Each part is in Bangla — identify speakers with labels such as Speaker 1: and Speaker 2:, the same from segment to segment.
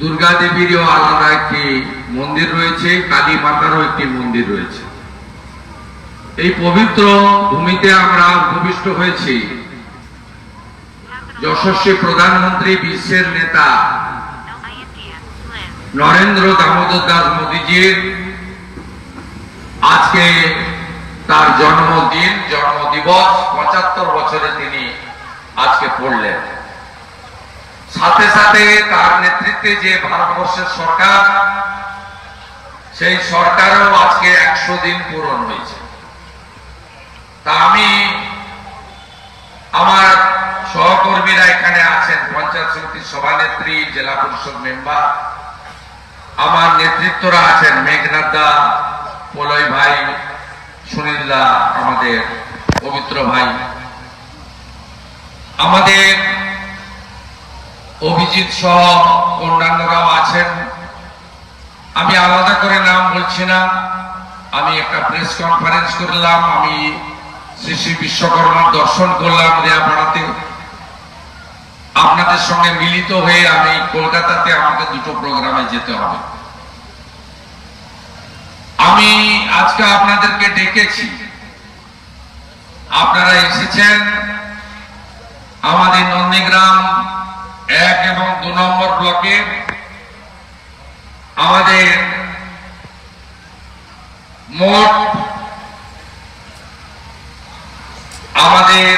Speaker 1: দুর্গা দেবীরও আলাদা একটি মন্দির রয়েছে, কালী মাতারও একটি মন্দির রয়েছে। এই পবিত্র ভূমিতে আমরা ভূমিষ্ঠ হয়েছি। যশস্বী প্রধানমন্ত্রী, বিশ্বের নেতা নরেন্দ্র দামোদর দাস মোদীজির আজকে তার জন্মদিন, জন্মদিবস, পঁচাত্তর বছরে তিনি আজকে পড়লেন। সাথে সাথে তার নেতৃত্বে যে ভারতবর্ষের সরকার, সেই সরকারও আজকে একশো দিন পূরণ হয়েছে। তা আমি আমার সহকর্মীরা এখানে আছেন, পঞ্চায়েত সমিতির সভানেত্রী, জেলা পরিষদ মেম্বার, আমার নেতৃত্বরা আছেন মেঘনাথ দা পলয় ভাই সুনীল দা আমাদের পবিত্র ভাই। আমাদের অভিজিৎ সহ অন্যান্যরাও আছেন। আমি আলাদা করে নাম বলছি না। আমি একটা প্রেস কনফারেন্স করলাম, আমি শ্রী শ্রী বিশ্বকর্মার দর্শন করলাম রেয়াপাড়াতে আপনাদের সঙ্গে মিলিত হয়ে আমি কলকাতাতে আমাকে দুটো প্রোগ্রামে যেতে হবে। আমি আজকে আপনাদেরকে ডেকেছি। আপনারা এসেছেন। আমাদের নন্দীগ্রাম এক এবং দু নম্বর ব্লকে আমাদের মোট আমাদের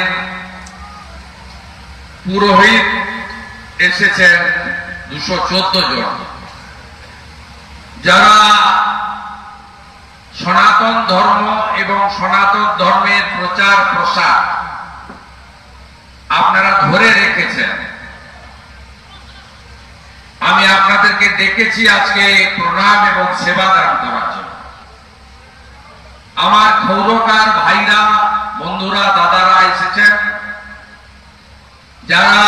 Speaker 1: পুরোহিত এসেছেন দুশো চোদ্দ জন। যারা সনাতন ধর্ম এবং সনাতন ধর্মের প্রচার প্রসার আপনারা ধরে রেখেছেন। আমি আপনাদেরকে ডেকেছি আজকে প্রণাম এবং সেবা দান করার জন্য। আমার ক্ষৌরকার ভাইরা, বন্ধুরা, দাদারা এসেছেন। যারা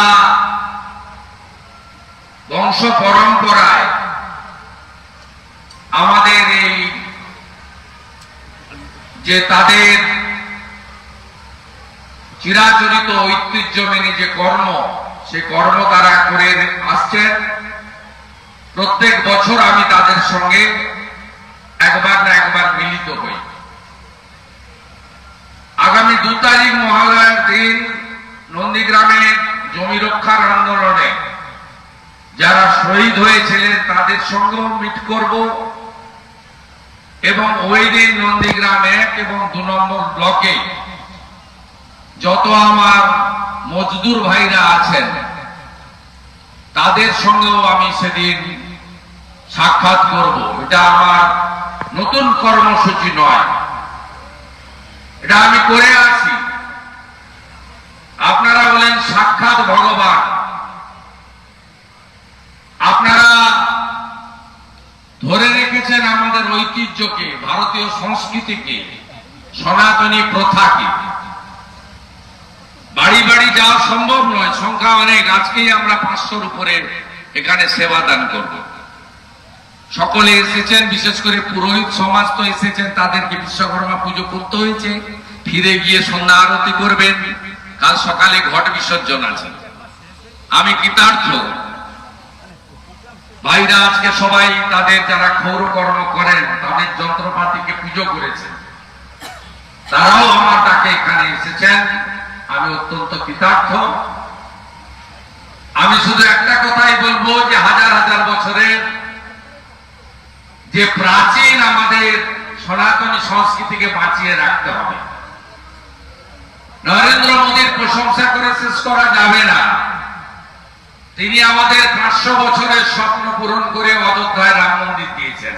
Speaker 1: বংশ পরম্পরায় আমাদের এই যে তাদের চিরাচরিত ঐতিহ্য মেনে যে কর্ম, সে কর্ম তারা করে আসছেন। প্রত্যেক বছর আমি তাদের সঙ্গে একবার না একবার মিলিত হই। আগামী দু তারিখ মহালয়ার দিন নন্দীগ্রামে জমি রক্ষার আন্দোলনে যারা শহীদ হয়েছিলেন তাদের সঙ্গেও মিট করব এবং ওই দিন নন্দীগ্রাম এক এবং দু নম্বর ব্লকে যত আমার মজদুর ভাইরা আছেন তাদের সঙ্গেও আমি সেদিন সাক্ষাৎ করব। এটা আমার নতুন কর্মসূচি নয়। এটা আমি করে আছি আপনারা বলেন, সাক্ষাৎ ভগবান। আপনারা ধরে রেখেছেন আমাদের ঐতিহ্যকে, ভারতীয় সংস্কৃতিকে, সনাতনী প্রথাকে। বাড়ি বাড়ি যাওয়া সম্ভব নয়। সংখ্যা অনেক। আজকেই আমরা পাঁচশোর উপরে এখানে সেবা দান করব। সকলে এসেছেন, বিশেষ করে পুরোহিত সমাজ তো এসেছেন, তাদেরকে বিশ্বকর্মা পুজো করতে হয়েছে। ফিরে গিয়ে সন্ধ্যা আরতি করবেন। কাল সকালে ঘট বিসর্জন আছে। আমি কৃতার্থ। ভাইরা, আজকে সবাই তাদের যারা ক্ষৌর কর্ম করেন, তাদের যন্ত্রপাতিকে পুজো করেছেন তারাও আমার ডাকে এখানে এসেছেন আমি অত্যন্ত কৃতার্থ। আমি শুধু একটা কথাই বলব যে হাজার হাজার বছরের যে প্রাচীন আমাদের সনাতনী সংস্কৃতিকে বাঁচিয়ে রাখতে হবে। নরেন্দ্র মোদীর প্রশংসা করে শেষ করা যাবে না। তিনি আমাদের পাঁচশো বছরের স্বপ্ন পূরণ করে অযোধ্যায় রাম মন্দির দিয়েছেন।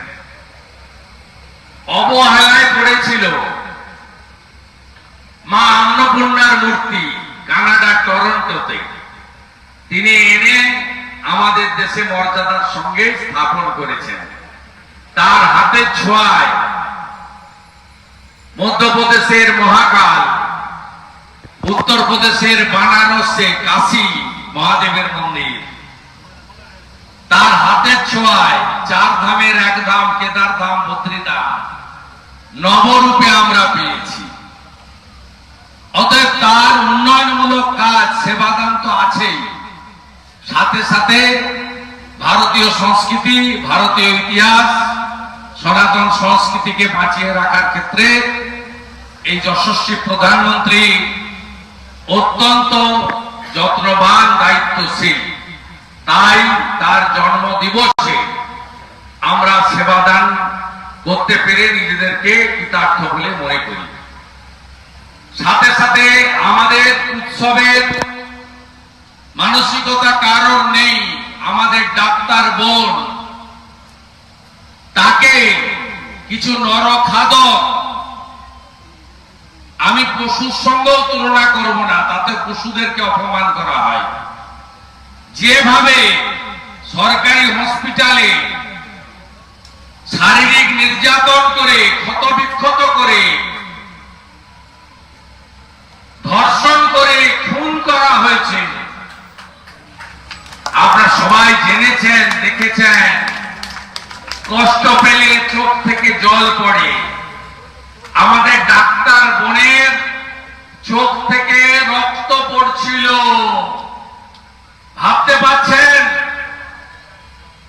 Speaker 1: অবহেলায় পড়েছিল মা অন্নপূর্ণার মূর্তি। কানাডার টরন্টোতে। তিনি এনে আমাদের দেশে মর্যাদার সঙ্গে স্থাপন করেছেন। তার হাতের ছোঁয়ায় মধ্যপ্রদেশের মহাকাল, উত্তরপ্রদেশের বানারসে কাশী মহাদেবের মন্দির। তার হাতের ছোঁয়ায় চার ধামের এক ধাম, কেদার ধাম বদ্রীধাম নবরূপে আমরা পেয়েছি। অতএব তার উন্নয়নমূলক কাজ, সেবাদান তো আছেই। সাথে সাথে ভারতীয় সংস্কৃতি, ভারতীয় ইতিহাস, সনাতন সংস্কৃতিকে বাঁচিয়ে রাখার ক্ষেত্রে এই যশস্বী প্রধানমন্ত্রী অত্যন্ত যত্নবান, দায়িত্বশীল। তাই তার জন্ম দিবসে আমরা সেবাদান করতে পেরে নিজেদেরকে কৃতার্থ বলে মনে করি। সাথে সাথে আমাদের উৎসবের মানসিকতা কারণ নেই আমাদের ডাক্তার বোন। তাকে কিছু নরখাদক আমি পশুর সঙ্গেও তুলনা করব না, তাতে পশুদেরকে অপমান করা হয়। যেভাবে সরকারি হসপিটালে শারীরিক নির্যাতন করে, ক্ষতবিক্ষত করে ধর্ষণ করে খুন করা হয়েছে। আপনারা সবাই জেনেছেন, দেখেছেন, কষ্ট পেলে চোখ থেকে জল পড়ে। আমাদের ডাক্তার বোনের চোখ থেকে রক্ত পড়ছিল। ভাবতে পারছেন?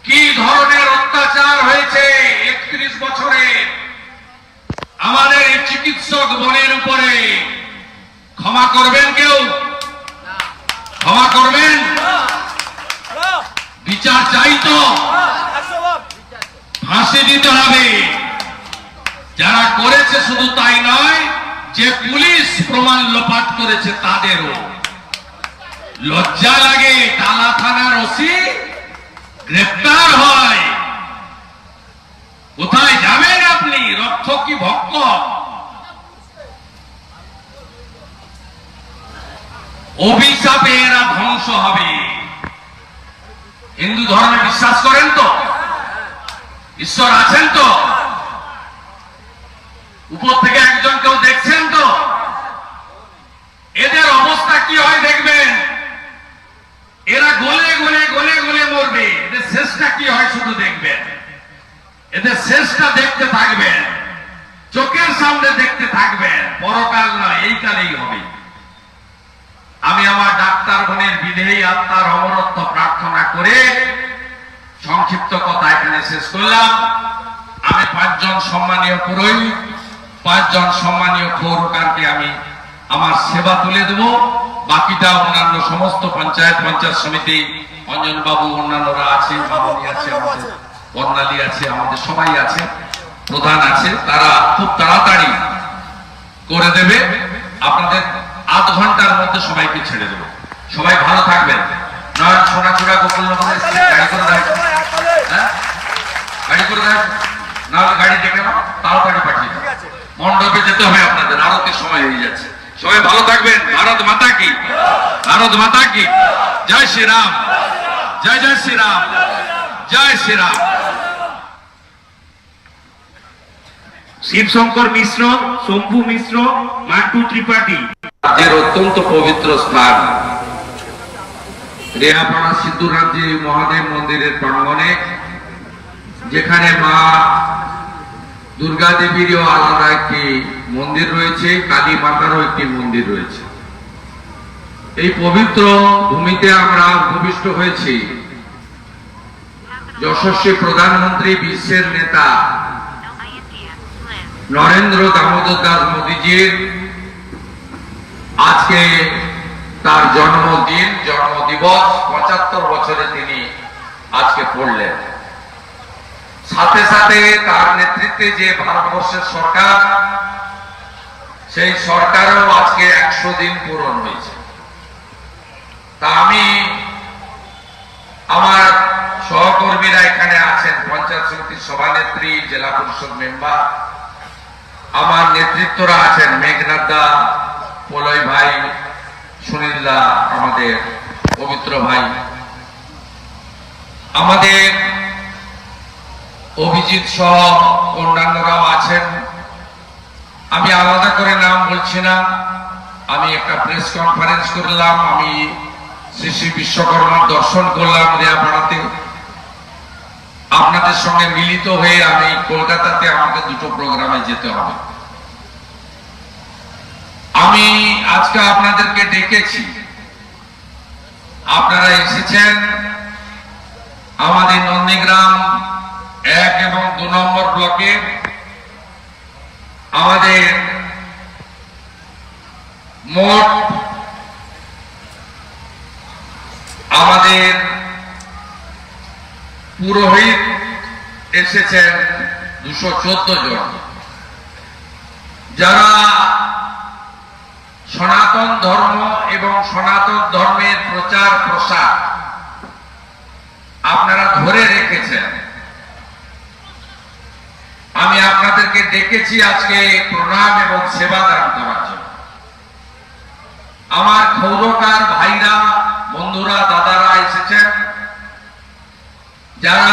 Speaker 1: কি ধরনের অত্যাচার হয়েছে একত্রিশ বছরে? আমাদের এই চিকিৎসক বোনের উপরে ক্ষমা করবেন কেউ? ক্ষমা করবেন? বিচার চাই তো। ফাঁসি দিতে হবে। যারা করেছে শুধু তাই নয়, যে পুলিশ প্রমাণ লোপাট করেছে তাদেরও। লজ্জা লাগে, টালা থানার ওসি গ্রেপ্তার হয়। কোথায় যাবেন আপনি? রক্ষক কি ভক্ত অভিশাপে এরা ধ্বংস হবে। হিন্দু ধর্মে বিশ্বাস করেন তো? ঈশ্বর আছেন তো? উপর থেকে একজন কেউ দেখছেন তো? এদের অবস্থা কি হয় দেখবেন? এরা গলে গলে গলে গলে মরবে। এদের শেষটা কি হয় শুধু দেখবেন। এদের শেষটা দেখতে থাকবেন। চোখের সামনে দেখতে থাকবেন। পরকাল নয় এই কালেই হবে। আমি আমার ডাক্তার বোনের বিধেয়ী আত্মার অমরত্ব প্রার্থনা করে সংক্ষিপ্ত কথা এখানে শেষ করলাম। আমি পাঁচজন সম্মানীয় পুরোহিত, পাঁচজন সম্মানীয় খৌরকারকে আমি আমার সেবা তুলে দেব। বাকিটা অন্যান্য সমস্ত পঞ্চায়েত পঞ্চায়েত সমিতি অঞ্জন বাবু অন্যান্যরা আছে, মামনি আছে আমাদের, বর্ণালী আছে, আমাদের সবাই আছে, প্রধান আছে, তারা খুব তাড়াতাড়ি করে দেবে। আপনাদের আধ ঘণ্টার মধ্যে সবাইকে ছেড়ে দেবো। সবাই ভালো থাকবেন। নয়ন সোনাচূড়া গোকুল নগরে গাড়ি করে দেয় হ্যাঁ? গাড়ি করে দেয় নাহলে গাড়ি ডেকে নাও তাড়াতাড়ি পাঠিয়ে দাও। মণ্ডপে যেতে হবে আপনাদের আরতির সময় হয়ে যাচ্ছে। সবাই ভালো থাকবেন। ভারত মাতা কি? ভারত মাতা কি? জয় শ্রীরাম। জয় জয় শ্রীরাম। জয় শ্রীরাম।
Speaker 2: শিবশঙ্কর মিশ্র, শম্ভু মিশ্র, মান্টু ত্রিপাঠী।
Speaker 1: রাজ্যের অত্যন্ত পবিত্র স্থান। রেহাপাড়া সিদ্ধুরাজ্যে মহাদেব মন্দিরের প্রাঙ্গণে, যেখানে মা দুর্গা দেবীরও আলাদা একটি মন্দির রয়েছে, কালী মাতারও একটি মন্দির রয়েছে। এই পবিত্র ভূমিতে আমরা উপবিষ্ট হয়েছি। যশস্বী প্রধানমন্ত্রী বিশ্বের নেতা নরেন্দ্র দামোদর দাস মোদীজির আজকে তার জন্মদিন, জন্মদিবস, পঁচাত্তর বছরে তিনি আজকে পড়লেন। সাথে সাথে তার নেতৃত্বে যে ভারতবর্ষের সরকার, সেই সরকারও আজকে একশো দিন পূরণ হয়েছে। তা আমি আমার সহকর্মীরা এখানে আছেন, পঞ্চায়েত সমিতির সভানেত্রী, জেলা পরিষদ মেম্বার আমার নেতৃত্বরা আছেন মেঘনাথ দা পলয় ভাই সুনীল আমাদের পবিত্র ভাই। আমাদের অভিজিৎ সহ অন্যান্যরাও আছেন। আমি আলাদা করে নাম বলছি না। আমি একটা প্রেস কনফারেন্স করলাম, আমি শ্রী শ্রী বিশ্বকর্মার দর্শন করলাম রেয়াপাড়াতে। আপনাদের সঙ্গে মিলিত হয়ে আমি কলকাতাতে আমাকে দুটো প্রোগ্রামে যেতে হবে। আমি আজকে আপনাদেরকে ডেকেছি। আপনারা এসেছেন আমাদের নন্দীগ্রাম এক এবং দু নম্বর ব্লকে। আমাদের মোট আমাদের পুরোহিত এসেছেন দুশো চোদ্দ জন। যারা সনাতন ধর্ম এবং সনাতন ধর্মের প্রচার প্রসার আপনারা ধরে রেখেছেন। আমি আপনাদেরকে ডেকেছি আজকে প্রণাম এবং সেবা দান করার জন্য। আমার ক্ষৌরকার ভাইরা, বন্ধুরা, দাদারা এসেছেন। যারা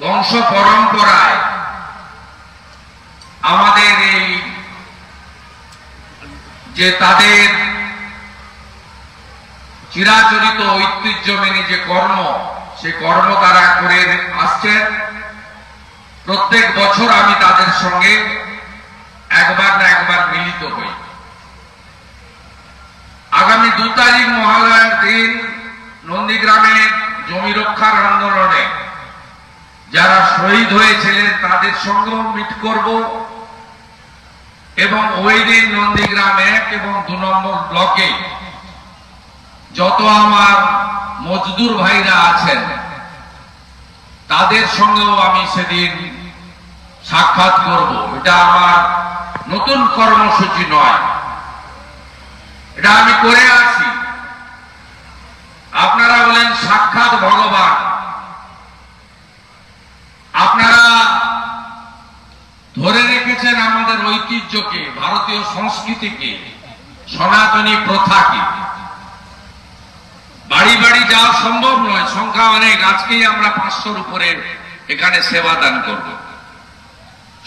Speaker 1: বংশ পরম্পরায় আমাদের এই যে তাদের চিরাচরিত ঐতিহ্য মেনে যে কর্ম, সে কর্ম তারা করে আসছেন। প্রত্যেক বছর আমি তাদের সঙ্গে একবার না একবার মিলিত হই। আগামী দু তারিখ মহালয়ার দিন নন্দীগ্রামের জমি রক্ষার আন্দোলনে যারা শহীদ হয়েছিলেন, তাদের সঙ্গেও মিট করব। এবং ওই দিন নন্দীগ্রাম এক এবং দু নম্বর ব্লকে যত আমার মজদুর ভাইরা আছেন, তাদের সঙ্গেও আমি সেদিন সাক্ষাৎ করব। এটা আমার নতুন কর্মসূচি নয়। এটা আমি করে আছি আপনারা বলেন সাক্ষাৎ ভগবান আপনারা ধরে রেখেছেন আমাদের ভারতীয় সংস্কৃতিকে সনাতনী প্রথাকে বাড়ি বাড়ি যাওয়া সম্ভব নয়, সংখ্যা অনেক, আজকেই আমরা পাঁচশোর উপরে এখানে সেবা দান করব।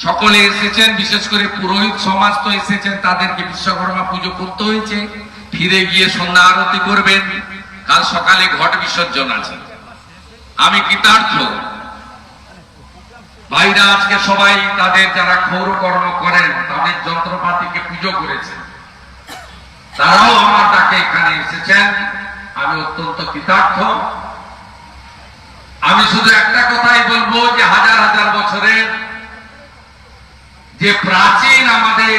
Speaker 1: সকলে এসেছেন, বিশেষ করে পুরোহিত সমাজ তো এসেছেন, তাদেরকে বিশ্বকর্মা পুজো করতে হয়েছে। ফিরে গিয়ে সন্ধ্যা আরতি করবেন, কাল সকালে ঘট বিসর্জন আছে। আমি কৃতার্থ। ভাইরা, আজকে সবাই তাদের যারা ক্ষৌর কর্ম করেন, তাদের যন্ত্রপাতিকে পুজো করেছেন তারাও আমার ডাকে এখানে এসেছেন। আমি অত্যন্ত কৃতার্থ। আমি শুধু একটা কথাই বলব যে হাজার হাজার বছরের যে প্রাচীন আমাদের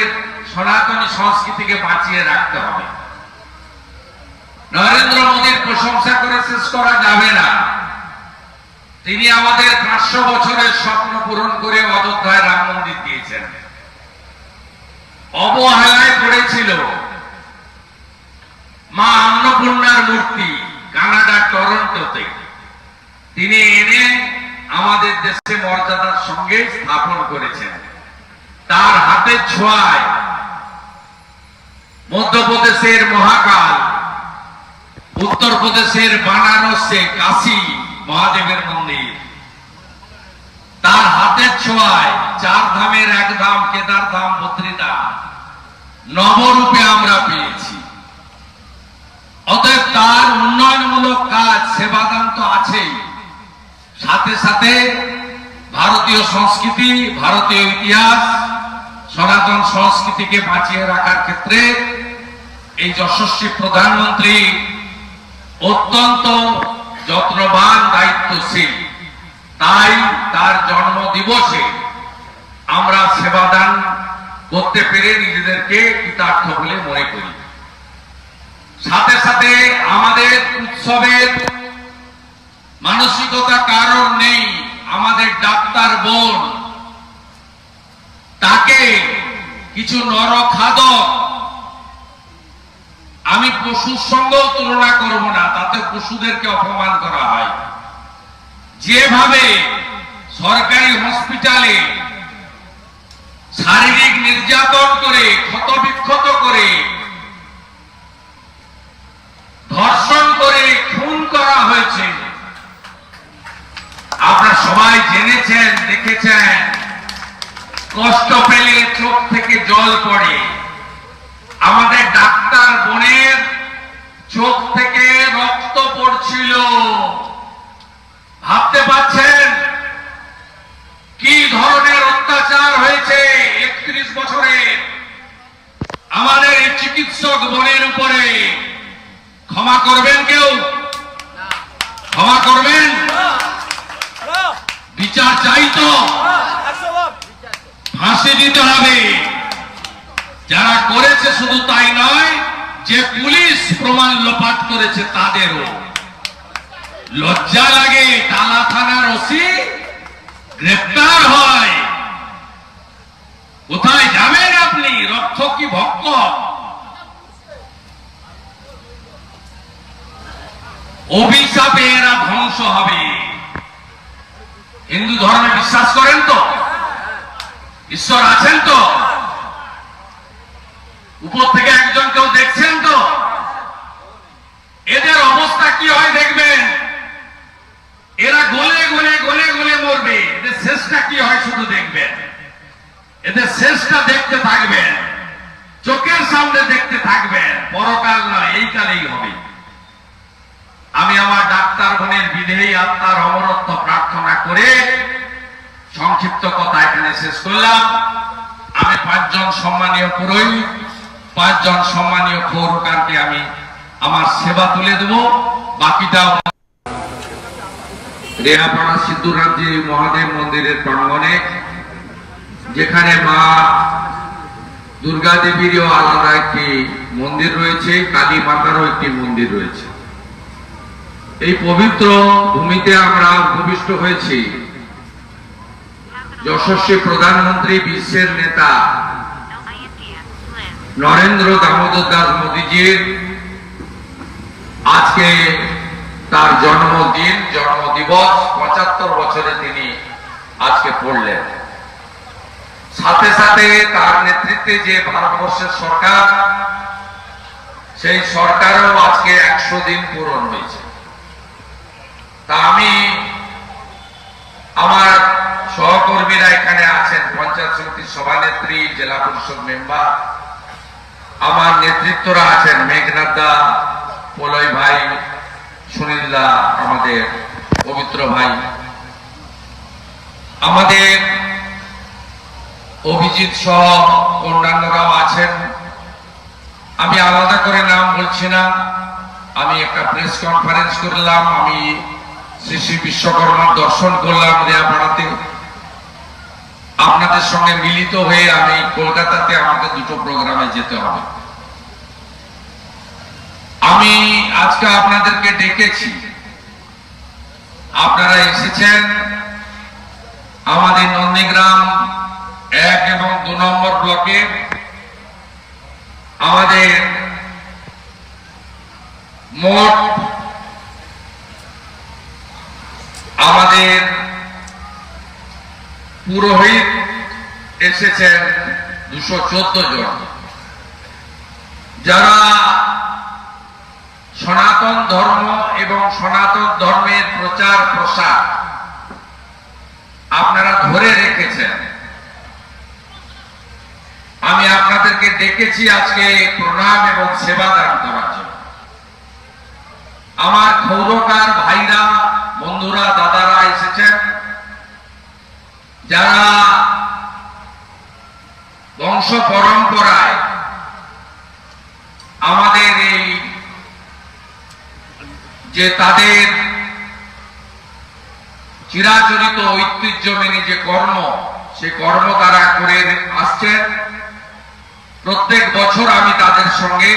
Speaker 1: সনাতনী সংস্কৃতিকে বাঁচিয়ে রাখতে হবে। নরেন্দ্র মোদীর প্রশংসা করে শেষ করা যাবে না। তিনি আমাদের পাঁচশো বছরের স্বপ্ন পূরণ করে অযোধ্যায় রাম মন্দির দিয়েছেন। অবহেলায় পড়েছিল। মা অন্নপূর্ণার মূর্তি কানাডার টরন্টোতে। তিনি এনে আমাদের দেশে মর্যাদার সঙ্গে স্থাপন করেছেন। তার হাতের ছোঁয়ায় মধ্যপ্রদেশের মহাকাল, উত্তরপ্রদেশের বানারসে কাশী। মহাদেবের মন্দির। তার হাতের ছোঁয়ায় চার ধামের এক ধাম কেদার ধাম বদ্রীধাম নবরূপে আমরা পেয়েছি। অতএব তার উন্নয়নমূলক কাজ, সেবাদান তো আছেই। সাথে সাথে ভারতীয় সংস্কৃতি, ভারতীয় ইতিহাস, সনাতন সংস্কৃতিকে বাঁচিয়ে রাখার ক্ষেত্রে এই যশস্বী প্রধানমন্ত্রী অত্যন্ত যত্নবান, দায়িত্বশীল। তাই তার জন্ম দিবসে আমরা সেবাদান করতে পেরে নিজেদেরকে কৃতার্থ বলে মনে করি। সাথে সাথে আমাদের উৎসবের মানসিকতা কারণ নেই আমাদের ডাক্তার বোন। তাকে কিছু নরখাদক আমি পশুর সঙ্গেও তুলনা করব না, তাতে পশুদেরকে অপমান করা হয়। যেভাবে সরকারি হসপিটালে শারীরিক নির্যাতন করে, ক্ষতবিক্ষত করে, ধর্ষণ করে খুন করা হয়েছে, আপনারা সবাই জেনেছেন, দেখেছেন, কষ্ট পেলে চোখ থেকে জল পড়ে। আমাদের ডাক্তার বোনের চোখ থেকে রক্ত পড়ছিল। ভাবতে পারছেন? কি ধরনের অত্যাচার হয়েছে একত্রিশ বছরে? আমাদের এই চিকিৎসক বোনের উপরে ক্ষমা করবেন শুধু তাই নয়, যে পুলিশ প্রমাণ লোপাট করেছে তাদেরও। লজ্জা লাগে টালা থানার ওসি গ্রেপ্তার হয়। কোথায় যাবেন আপনি? রক্ষক কি ভক্ত? অভিশাপে এরা ধ্বংস হবে। হিন্দু ধর্মে বিশ্বাস করেন তো? ঈশ্বর আছেন তো? উপর থেকে একজন কেউ দেখছেন তো? এদের অবস্থা কি হয় দেখবেন? এরা গলে গলে গলে গলে মরবে। এদের শেষটা কি হয় শুধু দেখবেন। এদের শেষটা দেখতে থাকবেন। চোখের সামনে দেখতে থাকবেন। পরকাল নয়, এই কালেই হবে। আমি আমার ডাক্তার বোনের বিদেহী আত্মার অমরত্ব প্রার্থনা করে সংক্ষিপ্ত কথা এখানে শেষ করলাম। আমি পাঁচজন সম্মানীয় পুরোহিত পাঁচজন সম্মানীয় পৌরকারকে আমি আমার সেবা তুলে দেব। বাকিটা রেহাপাড়া সিদ্ধুরামজি মহাদেব মন্দিরের প্রাঙ্গণে, যেখানে মা দুর্গা দেবীরও আলাদা একটি মন্দির রয়েছে, কালী মাতারও একটি মন্দির রয়েছে। এই পবিত্র ভূমিতে আমরা উপবিষ্ট হয়েছি। যশস্বী প্রধানমন্ত্রী বিশ্বের নেতা নরেন্দ্র দামোদর দাস মোদীজির আজকে তার জন্মদিন, জন্মদিবস, পঁচাত্তর বছরে তিনি আজকে পড়লেন। সাথে সাথে তার নেতৃত্বে যে ভারতবর্ষের সরকার, সেই সরকারও আজকে একশো দিন পূরণ হয়েছে। তা আমি আমার সহকর্মীরা এখানে আছেন, পঞ্চায়েত সমিতির সভানেত্রী, জেলা পরিষদ মেম্বার আমার নেতৃত্বরা আছেন মেঘনাথ দা পলয় ভাই সুনীল দা আমাদের পবিত্র ভাই। আমাদের অভিজিৎ সহ অন্যান্যরাও আছেন। আমি আলাদা করে নাম বলছি না। আমি একটা প্রেস কনফারেন্স করলাম, আমি শ্রী শ্রী বিশ্বকর্মার দর্শন করলাম রেয়াপাড়াতে আপনাদের সঙ্গে মিলিত হয়ে আমি কলকাতাতে আমাকে দুটো প্রোগ্রামে যেতে হবে। আমি আজকে আপনাদেরকে ডেকেছি। আপনারা এসেছেন। আমাদের নন্দীগ্রাম এক এবং দু নম্বর ব্লকে। আমাদের মোট আমাদের পুরোহিত এসেছেন দুশো চোদ্দ জন। যারা সনাতন ধর্ম এবং সনাতন ধর্মের প্রচার প্রসার আপনারা ধরে রেখেছেন। আমি আপনাদেরকে ডেকেছি আজকে প্রণাম এবং সেবা দান করার জন্য। আমার ক্ষৌরকার ভাইরা, বন্ধুরা, দাদারা এসেছেন। যারা বংশ পরম্পরায় আমাদের এই যে তাদের চিরাচরিত ঐতিহ্য মেনে যে কর্ম, সে কর্ম তারা করে আসছেন প্রত্যেক বছর আমি তাদের সঙ্গে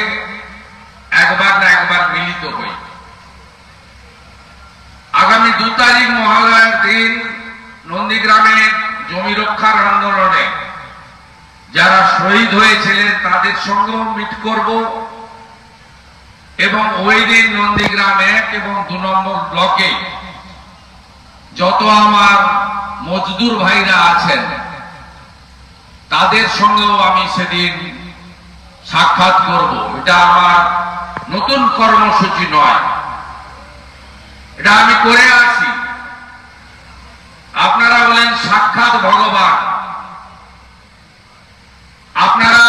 Speaker 1: একবার না একবার মিলিত হই। আগামী দু তারিখ মহালয়ার দিন নন্দীগ্রামে জমি রক্ষার আন্দোলনে যারা শহীদ হয়েছিলেন, তাদের সঙ্গেও মিট করব। এবং ওই দিন নন্দীগ্রাম এক এবং দু নম্বর ব্লকে যত আমার মজদুর ভাইরা আছেন, তাদের সঙ্গেও আমি সেদিন সাক্ষাৎ করব। এটা আমার নতুন কর্মসূচি নয়। এটা আমি করে আছি আপনারা বলেন সাক্ষাৎ ভগবান। আপনারা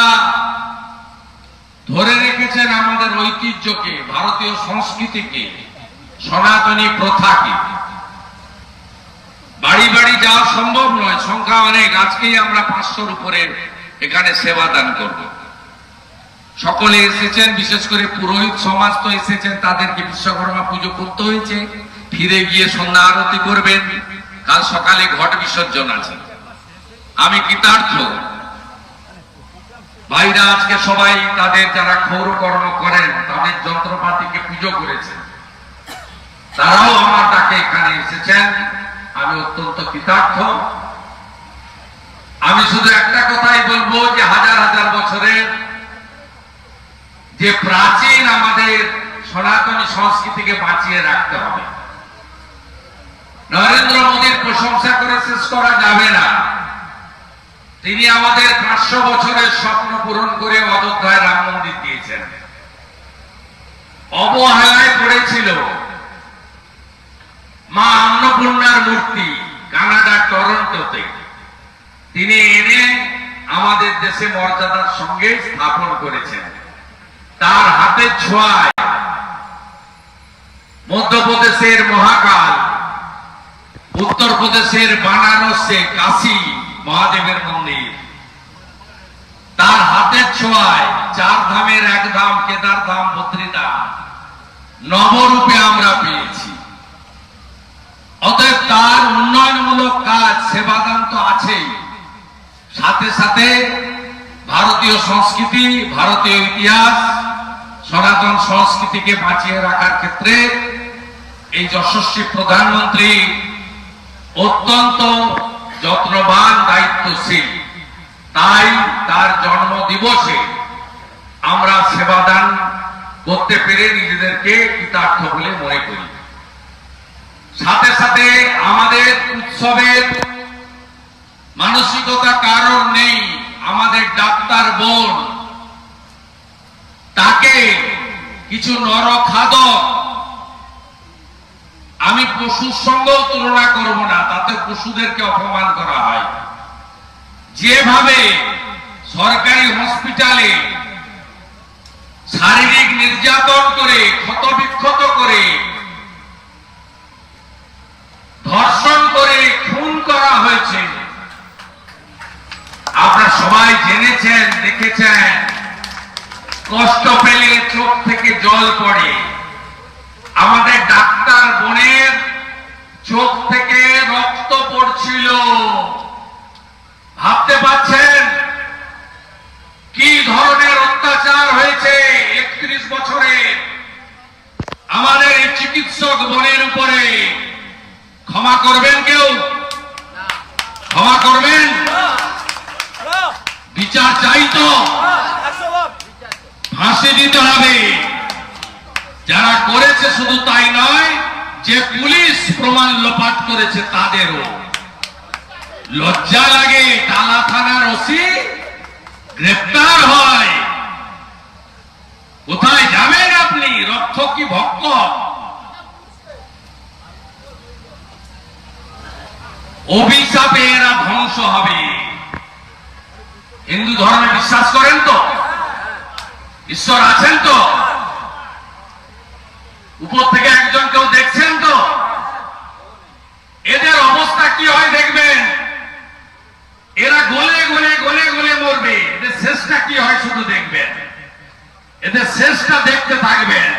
Speaker 1: ধরে রেখেছেন আমাদের ঐতিহ্যকে, ভারতীয় সংস্কৃতিকে, সনাতনী প্রথাকে। বাড়ি বাড়ি যাওয়া সম্ভব নয়, সংখ্যা অনেক, আজকেই আমরা পাঁচশোর উপরে এখানে সেবা দান করব। সকলে এসেছেন, বিশেষ করে পুরোহিত সমাজ তো এসেছেন, তাদেরকে বিশ্বকর্মা পুজো করতে হয়েছে। ফিরে গিয়ে সন্ধ্যা আরতি করবেন। কাল সকালে ঘট বিসর্জন আছে। আমি কৃতার্থ। ভাইরা, আজকে সবাই তাদের যারা ক্ষৌরকর্ম করেন, তাদের যন্ত্রপাতিকে পুজো করেছেন তারাও আমার ডাকে এখানে এসেছেন। আমি অত্যন্ত কৃতার্থ। আমি শুধু একটা কথাই বলব যে, হাজার হাজার বছরের যে প্রাচীন আমাদের সনাতনী সংস্কৃতিকে বাঁচিয়ে রাখতে হবে। নরেন্দ্র মোদীর প্রশংসা করে শেষ করা যাবে না। তিনি আমাদের পাঁচশো বছরের স্বপ্ন পূরণ করে অযোধ্যায় রাম মন্দির দিয়েছেন। অবহেলায় পড়েছিল মা অন্নপূর্ণার মূর্তি কানাডার টরন্টোতে। তিনি এনে আমাদের দেশে মর্যাদার সঙ্গে স্থাপন করেছেন। তার হাতের ছোঁয়ায় মধ্যপ্রদেশের মহাকাল উত্তরপ্রদেশের বানারসে কাশী মহাদেবের মন্দির। তার হাতের ছোঁয়ায় চার ধামের এক ধাম কেদার ধাম বদ্রীধাম নবরূপে আমরা পেয়েছি। অতএব তার উন্নয়নমূলক কাজ, সেবাদান তো আছেই। সাথে সাথে ভারতীয় সংস্কৃতি, ভারতীয় ইতিহাস, সনাতন সংস্কৃতিকে বাঁচিয়ে রাখার ক্ষেত্রে এই যশস্বী প্রধানমন্ত্রী অত্যন্ত যত্নবান, দায়িত্বশীল। তাই তার জন্ম দিবসে আমরা সেবাদান করতে পেরে নিজেদেরকে কৃতার্থ বলে মনে করি। সাথে সাথে আমাদের উৎসবের মানসিকতা কারণ নেই আমাদের ডাক্তার বোন। তাকে কিছু নরখাদক পশুর সঙ্গেও তুলনা করব না, তাতে পশুদেরকে অপমান করা হয়। যেভাবে সরকারি হসপিটালে শারীরিক নির্যাতন করে, ক্ষতবিক্ষত করে, ধর্ষণ করে খুন করা হয়েছে, আপনারা সবাই জেনেছেন, দেখেছেন, কষ্ট পেলে চোখ থেকে জল পড়ে। আমাদের ডাক্তার বোনের চোখ থেকে রক্ত পড়ছিল ভাবতে পারছেন কি ধরনের অত্যাচার হয়েছে একত্রিশ বছরে আমাদের এই চিকিৎসক বোনের উপরে ক্ষমা করবেন কেউ ক্ষমা করবেন বিচার চাই তো ফাঁসি দিতে হবে যারা করেছে শুধু তাই নয় যে পুলিশ প্রমাণ লোপাট করেছে তাদেরও লজ্জা লাগে টালা থানার ওসি গ্রেপ্তার হয় কোথায় যাবেন আপনি রক্ষ কি ভক্ত অভিশাপে এরা ধ্বংস হবে হিন্দু ধর্মে বিশ্বাস করেন তো? ঈশ্বর আছেন তো? উপর থেকে একজন কেউ দেখছেন তো? এদের অবস্থা কি হয় দেখবেন? এরা গলে গলে গলে গলে মরবে। এদের শেষটা কি হয় শুধু দেখবেন? এদের শেষটা দেখতে থাকবেন।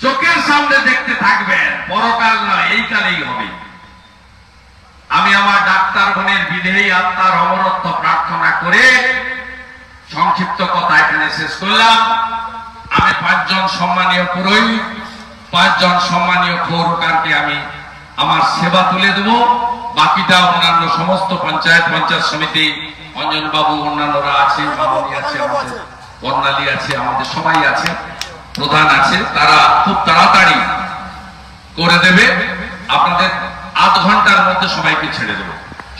Speaker 1: চোখের সামনে দেখতে থাকবেন। পরকাল নয় এই কালেই হবে। আমি আমার ডাক্তার বোনের বিদেহী আত্মার অমরত্ব প্রার্থনা করে সংক্ষিপ্ত কথা এখানে শেষ করলাম। আমি পাঁচজন সম্মানীয় পুরোহিত, পাঁচজন সম্মানীয় পৌরকারকে আমি আমার সেবা তুলে দেব। বাকিটা অন্যান্য সমস্ত পঞ্চায়েত পঞ্চায়েত সমিতি অঞ্জন বাবু অন্যান্যরা আছে, মামনি আছে আমাদের, বর্ণালী আছে, আমাদের সবাই আছে, প্রধান আছে, তারা খুব তাড়াতাড়ি করে দেবে। আপনাদের আধ ঘণ্টার মধ্যে সবাইকে ছেড়ে দেবো।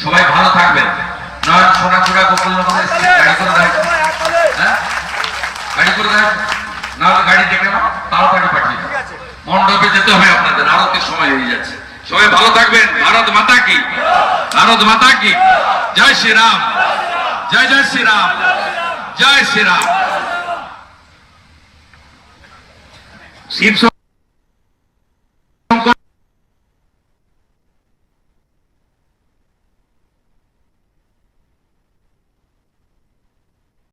Speaker 1: সবাই ভালো থাকবেন। গাড়ি করে দেয় হ্যাঁ? গাড়ি করে দেয় নাহলে গাড়ি দেখে নাও তাড়াতাড়ি পাঠিয়ে দাও। মণ্ডপে যেতে হবে আপনাদের সময় হয়ে যাচ্ছে। সবাই ভালো থাকবেন। ভারত মাতা কি? ভারত মাতা কি? জয় শ্রীরাম জয় জয় শ্রীরাম জয় শ্রীরাম শিব